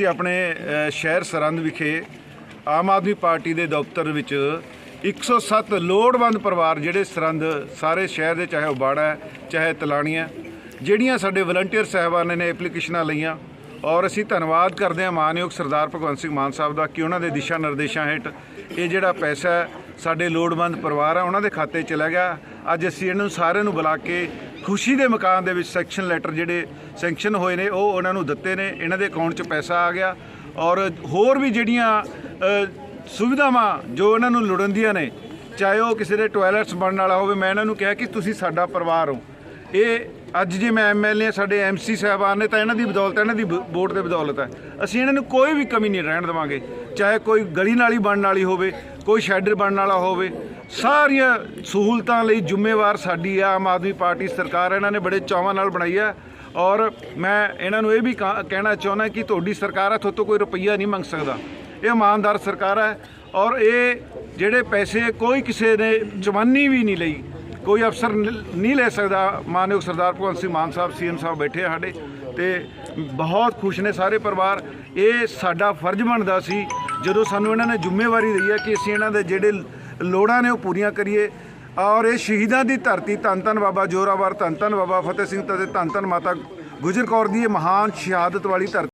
ਅਸੀਂ ਆਪਣੇ ਸ਼ਹਿਰ ਸਰੰਦ ਵਿਖੇ ਆਮ ਆਦਮੀ ਪਾਰਟੀ ਦੇ ਦਫ਼ਤਰ ਵਿੱਚ 107 ਲੋੜਵੰਦ ਪਰਿਵਾਰ ਜਿਹੜੇ ਸਰੰਦ ਸਾਰੇ ਸ਼ਹਿਰ ਦੇ ਚਾਹੇ ਉਬਾੜਾ ਹੈ, ਚਾਹੇ ਤਲਾਣੀਆਂ ਜਿਹੜੀਆਂ ਸਾਡੇ ਵਲੰਟੀਅਰ ਸਾਹਿਬਾਨ ਨੇ ਐਪਲੀਕੇਸ਼ਨਾਂ ਲਈਆਂ ਔਰ ਅਸੀਂ ਧੰਨਵਾਦ ਕਰਦੇ ਹਾਂ ਮਾਨਯੋਗ ਸਰਦਾਰ ਭਗਵੰਤ ਸਿੰਘ ਮਾਨ ਸਾਹਿਬ ਦਾ ਕਿ ਉਹਨਾਂ ਦੇ ਦਿਸ਼ਾ ਨਿਰਦੇਸ਼ਾਂ ਹੇਠ ਇਹ ਜਿਹੜਾ ਪੈਸਾ ਸਾਡੇ ਲੋੜਵੰਦ ਪਰਿਵਾਰ ਆ, ਉਹਨਾਂ ਦੇ ਖਾਤੇ 'ਚ ਚਲਾ ਗਿਆ। ਅੱਜ ਅਸੀਂ ਇਹਨਾਂ ਨੂੰ ਸਾਰਿਆਂ ਨੂੰ ਬੁਲਾ ਕੇ ਖੁਸ਼ੀ ਦੇ ਮਕਾਨ ਦੇ ਵਿੱਚ ਸੈਕਸ਼ਨ ਲੈਟਰ ਜਿਹੜੇ ਸੈਂਕਸ਼ਨ ਹੋਏ ਨੇ, ਉਹ ਉਹਨਾਂ ਨੂੰ ਦਿੱਤੇ ਨੇ। ਇਹਨਾਂ ਦੇ ਅਕਾਊਂਟ 'ਚ ਪੈਸਾ ਆ ਗਿਆ। ਔਰ ਹੋਰ ਵੀ ਜਿਹੜੀਆਂ ਸੁਵਿਧਾਵਾਂ ਜੋ ਇਹਨਾਂ ਨੂੰ ਲੋੜੀਂਦੀਆਂ ਨੇ, ਚਾਹੇ ਉਹ ਕਿਸੇ ਦੇ ਟਾਇਲਟਸ ਬਣਨ ਵਾਲਾ ਹੋਵੇ, ਮੈਂ ਇਹਨਾਂ ਨੂੰ ਕਿਹਾ ਕਿ ਤੁਸੀਂ ਸਾਡਾ ਪਰਿਵਾਰ ਹੋ। ਇਹ ਅੱਜ ਜੇ ਮੈਂ ਐਮਐਲਏ ਸਾਡੇ ਐਮਸੀ ਸਾਹਿਬਾਨ ਨੇ, ਤਾਂ ਇਹਨਾਂ ਦੀ ਬਦੌਲਤ, ਇਹਨਾਂ ਦੀ ਬ- ਵੋਟ ਦੇ ਬਦੌਲਤ ਹੈ। ਅਸੀਂ ਇਹਨਾਂ ਨੂੰ ਕੋਈ ਵੀ ਕਮੀ ਨਹੀਂ ਰਹਿਣ ਦੇਵਾਂਗੇ। ਚਾਹੇ ਕੋਈ ਗਲੀ ਨਾਲੀ ਬਣਨ ਵਾਲੀ ਹੋਵੇ ਕੋਈ ਸ਼ੈਡਰ ਬਣਨ ਵਾਲਾ ਹੋਵੇ, ਸਾਰੀਆਂ ਸਹੂਲਤਾਂ ਲਈ ਜ਼ਿੰਮੇਵਾਰ ਸਾਡੀ ਆ ਆਮ ਆਦਮੀ ਪਾਰਟੀ ਸਰਕਾਰ ਇਹਨਾਂ ਨੇ ਬੜੇ ਚਾਵਾਂ ਨਾਲ ਬਣਾਈ ਹੈ ਔਰ ਮੈਂ ਇਹਨਾਂ ਨੂੰ ਇਹ ਵੀ ਕਹਾ- ਕਹਿਣਾ ਚਾਹੁੰਦਾ ਕਿ ਤੁਹਾਡੀ ਸਰਕਾਰ ਹੈ ਤੁਹਾਡੇ ਤੋਂ ਕੋਈ ਰੁਪਈਆ ਨਹੀਂ ਮੰਗ ਸਕਦਾ। ਇਹ ਇਮਾਨਦਾਰ ਸਰਕਾਰ ਹੈ ਔਰ ਇਹ ਜਿਹੜੇ ਪੈਸੇ ਕੋਈ ਕਿਸੇ ਨੇ ਜਵਾਨੀ ਵੀ ਨਹੀਂ ਲਈ, ਕੋਈ ਅਫਸਰ ਨਹੀਂ ਲੈ ਸਕਦਾ। ਮਾਨਯੋਗ ਸਰਦਾਰ ਭਗਵੰਤ ਸਿੰਘ ਮਾਨ ਸਾਹਿਬ ਸੀਐਮ ਸਾਹਿਬ ਬੈਠੇ ਆ ਸਾਡੇ ਤੇ ਬਹੁਤ ਖੁਸ਼ ਨੇ ਸਾਰੇ ਪਰਿਵਾਰ। ਇਹ ਸਾਡਾ ਫਰਜ਼ ਬਣਦਾ ਸੀ ਜਦੋਂ ਸਾਨੂੰ ਇਹਨਾਂ ਨੇ ਜ਼ਿੰਮੇਵਾਰੀ ਦਈ ਹੈ ਕਿ ਅਸੀਂ ਇਹਨਾਂ ਦੇ ਜਿਹੜੇ ਲੋੜਾਂ ਨੇ ਉਹ ਪੂਰੀਆਂ ਕਰੀਏ ਔਰ ਇਹ ਸ਼ਹੀਦਾਂ ਦੀ ਧਰਤੀ ਧੰਨ ਧੰਨ ਬਾਬਾ ਜੋਰਾਵਰ, ਧੰਨ ਧੰਨ ਬਾਬਾ ਫਤਿਹ ਸਿੰਘ ਤੇ ਧੰਨ ਧੰਨ ਮਾਤਾ ਗੁਜਰ ਕੌਰ ਦੀ ਇਹ ਮਹਾਨ ਸ਼ਹਾਦਤ ਵਾਲੀ ਧਰਤੀ